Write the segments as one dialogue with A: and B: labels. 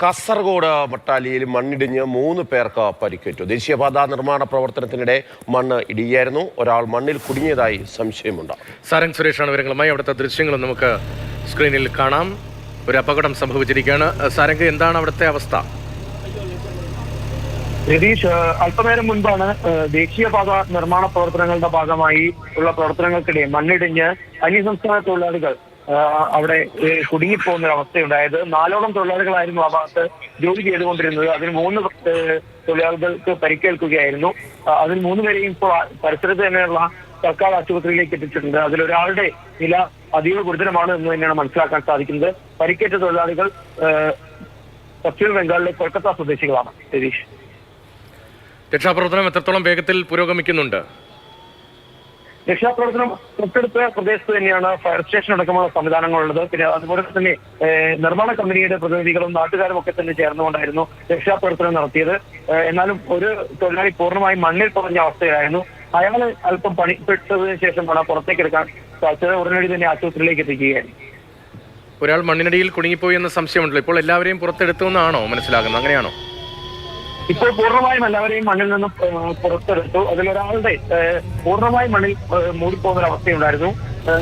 A: കാസർഗോഡ് മട്ടാലിയിൽ മണ്ണിടിഞ്ഞ് മൂന്ന് പേർക്ക് പരിക്കേറ്റു. ദേശീയപാതാ നിർമ്മാണ പ്രവർത്തനത്തിനിടെ മണ്ണ് ഇടിയായിരുന്നു. ഒരാൾ മണ്ണിൽ കുടുങ്ങിയതായി സംശയമുണ്ട്.
B: സാരംഗ് സുരേഷാണ് വിവരങ്ങളുമായി അവിടുത്തെ ദൃശ്യങ്ങൾ നമുക്ക് സ്ക്രീനിൽ കാണാം. ഒരു അപകടം സംഭവിച്ചിരിക്കുകയാണ്. സാരംഗ് എന്താണ് അവിടുത്തെ അവസ്ഥ?
C: രതീഷ് അല്പനേരം മുൻപാണ് ദേശീയപാത നിർമ്മാണ പ്രവർത്തനങ്ങളുടെ ഭാഗമായി ഉള്ള പ്രവർത്തനങ്ങൾക്കിടെ മണ്ണിടിഞ്ഞ് അന്യസംസ്ഥാന തൊഴിലാളികൾ അവിടെ കുടുങ്ങിപ്പോകുന്ന ഒരു അവസ്ഥയുണ്ടായത്. നാലോളം തൊഴിലാളികളായിരുന്നു ആ ഭാഗത്ത് ജോലി ചെയ്തുകൊണ്ടിരുന്നത്. അതിന് മൂന്ന് തൊഴിലാളികൾക്ക് പരിക്കേൽക്കുകയായിരുന്നു. അതിൽ മൂന്ന് പേരെയും ഇപ്പോൾ പരിസരത്ത് തന്നെയുള്ള സർക്കാർ ആശുപത്രിയിലേക്ക് എത്തിച്ചിട്ടുണ്ട്. അതിലൊരാളുടെ നില അതീവ ഗുരുതരമാണ് എന്ന് തന്നെയാണ് മനസ്സിലാക്കാൻ സാധിക്കുന്നത്. പരിക്കേറ്റ തൊഴിലാളികൾ പശ്ചിമ ബംഗാളിലെ കൊൽക്കത്ത സ്വദേശികളാണ്. രതീഷ്.
B: രക്ഷാപ്രവർത്തനം എത്രത്തോളം വേഗത്തിൽ പുരോഗമിക്കുന്നുണ്ട്?
C: രക്ഷാപ്രവർത്തനം തൊട്ടടുത്ത പ്രദേശത്ത് തന്നെയാണ് ഫയർ സ്റ്റേഷൻ അടക്കമുള്ള സംവിധാനങ്ങളുള്ളത്. പിന്നെ അതുപോലെ തന്നെ നിർമ്മാണ കമ്പനിയുടെ പ്രതിനിധികളും നാട്ടുകാരും ഒക്കെ തന്നെ ചേർന്നുകൊണ്ടായിരുന്നു രക്ഷാപ്രവർത്തനം നടത്തിയത്. എന്നാലും ഒരു തൊഴിലാളി പൂർണമായും മണ്ണിൽ പറഞ്ഞ അവസ്ഥയിലായിരുന്നു. അയാൾ അല്പം പണിപ്പെട്ടതിന് ശേഷമാണ് പുറത്തേക്ക് എടുക്കാൻ സാധിച്ചത് ഉടനടി തന്നെ ആശുപത്രിയിലേക്ക് എത്തിക്കുകയായിരുന്നു.
B: ഒരാൾ മണ്ണിനടിയിൽ കുടുങ്ങിപ്പോയി എന്ന സംശയമുണ്ടല്ലോ. ഇപ്പോൾ എല്ലാവരെയും പുറത്തെടുത്തു എന്നാണോ മനസ്സിലാകുന്നത്? അങ്ങനെയാണോ?
C: ഇപ്പോൾ പൂർണമായും എല്ലാവരെയും മണ്ണിൽ നിന്നും പുറത്തെടുത്തു. അതിലൊരാളുടെ പൂർണമായും മണ്ണിൽ മൂടിപ്പോകുന്ന അവസ്ഥയുണ്ടായിരുന്നു.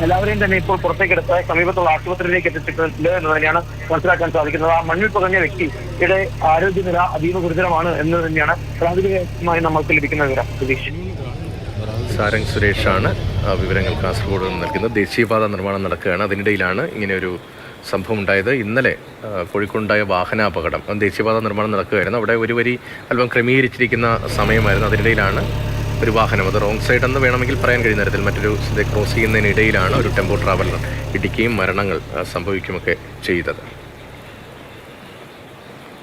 C: എല്ലാവരെയും തന്നെ ഇപ്പോൾ പുറത്തേക്കെടുത്ത് സമീപത്തുള്ള ആശുപത്രിയിലേക്ക് എത്തിച്ചിട്ടുണ്ട് എന്ന് തന്നെയാണ് മനസ്സിലാക്കാൻ സാധിക്കുന്നത്. ആ മണ്ണിൽ പുകഞ്ഞ വ്യക്തിയുടെ ആരോഗ്യനില അതീവ ഗുരുതരമാണ് എന്ന് തന്നെയാണ് പ്രാഥമികമായി നമ്മൾക്ക് ലഭിക്കുന്ന വിവരം. പ്രതീക്ഷ.
B: സാരംഗ് സുരേഷാണ് വിവരങ്ങൾ കാസർഗോഡ് നിന്ന് നൽകുന്നത്. ദേശീയപാത നിർമ്മാണം നടക്കുകയാണ്. അതിനിടയിലാണ് ഇങ്ങനെയൊരു സംഭവം ഉണ്ടായത് ഇന്നലെ കോഴിക്കോടുണ്ടായ വാഹനാപകടം ദേശീയപാത നിർമ്മാണം നടക്കുകയായിരുന്നു. അവിടെ ഒരു വരി അല്പം ക്രമീകരിച്ചിരിക്കുന്ന സമയമായിരുന്നു. അതിനിടയിലാണ് ഒരു വാഹനം. അത് റോങ് സൈഡ് എന്ന് വേണമെങ്കിൽ പറയാൻ കഴിയുന്ന തരത്തിൽ മറ്റൊരു ക്രോസ് ചെയ്യുന്നതിനിടയിലാണ് ഒരു ടെമ്പോ ട്രാവലർ ഇടിക്കുകയും മരണങ്ങൾ സംഭവിക്കുമൊക്കെ ചെയ്തത്.